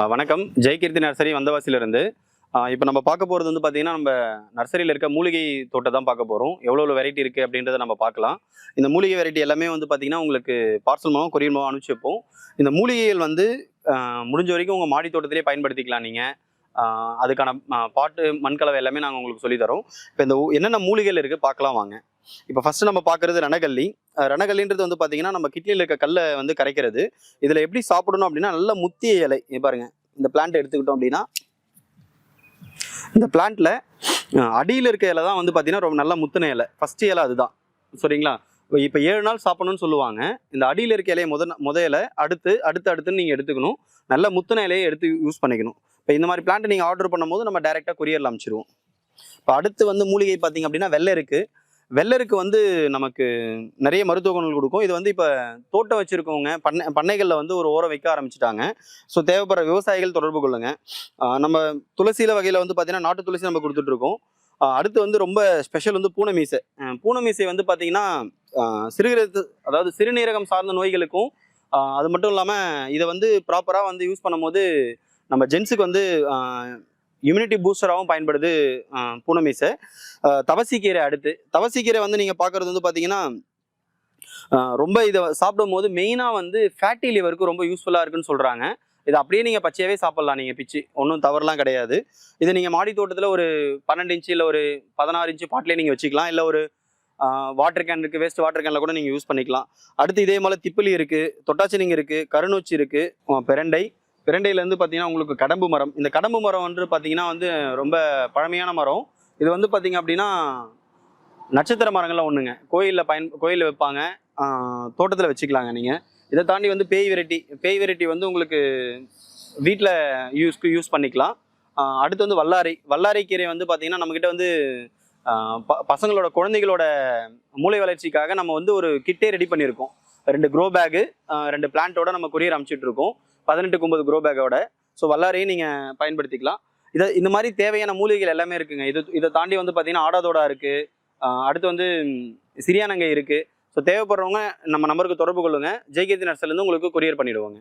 வணக்கம். ஜெயகீர்த்தி நர்சரி வந்தவாசியிலிருந்து. இப்போ நம்ம பார்க்க போகிறது வந்து பார்த்தீங்கன்னா நம்ம நர்சரியில் இருக்க மூலிகை தோட்டை தான் பார்க்க போகிறோம் எவ்வளோ வெரைட்டி இருக்குது அப்படின்றத நம்ம பார்க்கலாம். இந்த மூலிகை வெரைட்டி எல்லாமே வந்து பார்த்தீங்கன்னா உங்களுக்கு பார்சல் மூலம் கொரியர் மூலம் அனுப்பிச்சு வைப்போம். இந்த மூலிகைகள் வந்து முடிஞ்ச வரைக்கும் உங்கள் மாடி தோட்டத்திலே பயன்படுத்திக்கலாம் நீங்கள் அதுக்கான பாட்டு மண்கலவை எல்லாமே நாங்கள் உங்களுக்கு சொல்லித் தரோம். இப்போ இந்த என்னென்ன மூலிகைகள் இருக்குது பார்க்கலாம் வாங்க. இப்போ ஃபஸ்ட்டு நம்ம பார்க்குறது ரணகல்லி. ரணகல்லின்றது வந்து பார்த்தீங்கன்னா நம்ம கிட்னியில் இருக்க கல்லை வந்து கரைக்கிறது. இதில் எப்படி சாப்பிடணும் அப்படின்னா நல்ல முத்திய இலை. பாருங்க. இந்த பிளான்ட் எடுத்துக்கிட்டோம் அப்படின்னா இந்த பிளான்ட்ல அடியில் இருக்க இலை தான் வந்து பார்த்தீங்கன்னா ரொம்ப நல்ல முத்தின இலை. ஃபர்ஸ்ட் இலை அதுதான். சரிங்களா? இப்போ ஏழு நாள் சாப்பிடணும்னு சொல்லுவாங்க. இந்த அடியில் இருக்க இலையை முத முத இலை அடுத்து அடுத்து அடுத்துன்னு நீங்கள் எடுத்துக்கணும். நல்ல முத்தின இலையை எடுத்து யூஸ் பண்ணிக்கணும். இப்போ இந்த மாதிரி பிளான்ட் நீங்கள் ஆர்டர் பண்ணும்போது நம்ம டேரெக்டாக கொரியரில் அனுப்பிச்சிருவோம் இப்போ அடுத்து வந்து மூலிகை பார்த்தீங்க அப்படின்னா வெள்ளை இருக்குது வெள்ளருக்கு வந்து நமக்கு நிறைய மருத்துவ குணங்கள் கொடுக்கும். இது வந்து இப்போ தோட்டம் வச்சுருக்கவங்க பண்ணை பண்ணைகளில் வந்து ஒரு ஓரம் வைக்க ஆரம்பிச்சிட்டாங்க. ஸோ தேவைப்படுற விவசாயிகள் தொடர்பு கொள்ளுங்க. நம்ம துளசியில வகையில் வந்து பார்த்திங்கன்னா நாட்டு துளசி நம்ம கொடுத்துட்ருக்கோம் அடுத்து வந்து ரொம்ப ஸ்பெஷல் வந்து பூனை மீசை. பூனை மீசை வந்து பார்த்தீங்கன்னா சிறுகிரத்து அதாவது சிறுநீரகம் சார்ந்த நோய்களுக்கும் அது மட்டும் இல்லாமல் இதை வந்து ப்ராப்பராக வந்து யூஸ் பண்ணும்போது நம்ம ஜென்ஸுக்கு வந்து இம்யூனிட்டி பூஸ்டராகவும் பயன்படுது ஆஹ் தவசிக்கீரை அடுத்து. தவசிக்கீரை வந்து நீங்கள் பார்க்குறது வந்து பார்த்தீங்கன்னா ரொம்ப இதை சாப்பிடும் போது மெயினாக வந்து ஃபேட்டி லிவருக்கு ரொம்ப யூஸ்ஃபுல்லாக இருக்குன்னு சொல்கிறாங்க இது அப்படியே நீங்கள் பச்சையாகவே சாப்பிட்லாம் நீங்கள் பிச்சு. ஒன்றும் தவறுலாம் கிடையாது. இது நீங்கள் மாடி தோட்டத்தில் ஒரு பன்னெண்டு இன்ச்சு இல்லை ஒரு பதினாறு இன்ச்சு பாட்டிலே நீங்கள் வச்சுக்கலாம். இல்லை ஒரு வாட்டர் கேன் இருக்குது வேஸ்ட் வாட்டர் கேனில் கூட நீங்கள் யூஸ் பண்ணிக்கலாம். அடுத்து இதே மாதிரி திப்பிலி இருக்குது தொட்டாச்சினிங்க இருக்குது கருநூச்சி இருக்குது பெரண்டை பிரண்டையிலேருந்து பார்த்தீங்கன்னா உங்களுக்கு கடம்பு மரம். இந்த கடம்பு மரம் வந்து பார்த்தீங்கன்னா வந்து ரொம்ப பழமையான மரம். இது வந்து பார்த்தீங்க அப்படின்னா நட்சத்திர மரங்கள்லாம் ஒன்றுங்க கோயிலில் பயன் கோயிலில் வைப்பாங்க. தோட்டத்தில் வச்சுக்கலாங்க நீங்கள் இதை தாண்டி வந்து பேய் வெரைட்டி பேய் வெரைட்டி வந்து உங்களுக்கு வீட்டில் யூஸ்க்கு யூஸ் பண்ணிக்கலாம். அடுத்து வந்து வல்லாரை. வல்லாரை கீரை வந்து பார்த்தீங்கன்னா நம்மக்கிட்ட வந்து ப- பசங்களோட குழந்தைகளோட மூளை வளர்ச்சிக்காக நம்ம வந்து ஒரு கிட்டே ரெடி பண்ணியிருக்கோம். ரெண்டு க்ரோ பேகு ரெண்டு பிளான்ட்டோட நம்ம கொரியர் அனுப்பிச்சிட்டு இருக்கோம் பதினெட்டுக்கு ஒன்பது க்ரோ பேக்கோட ஸோ வல்லாரையும் நீங்கள் பயன்படுத்திக்கலாம். இதை இந்த மாதிரி தேவையான மூலிகைகள் எல்லாமே இருக்குங்க. இது இதை தாண்டி வந்து பார்த்தீங்கன்னா ஆடாதோடா இருக்குது அடுத்து வந்து சிரியானங்க இருக்குது ஸோ தேவைப்படுறவங்க நம்ம நம்பருக்கு தொடர்பு கொள்ளுங்கள் ஜேகேதி நர்சர்லேருந்து உங்களுக்கு கொரியர் பண்ணிடுவாங்க.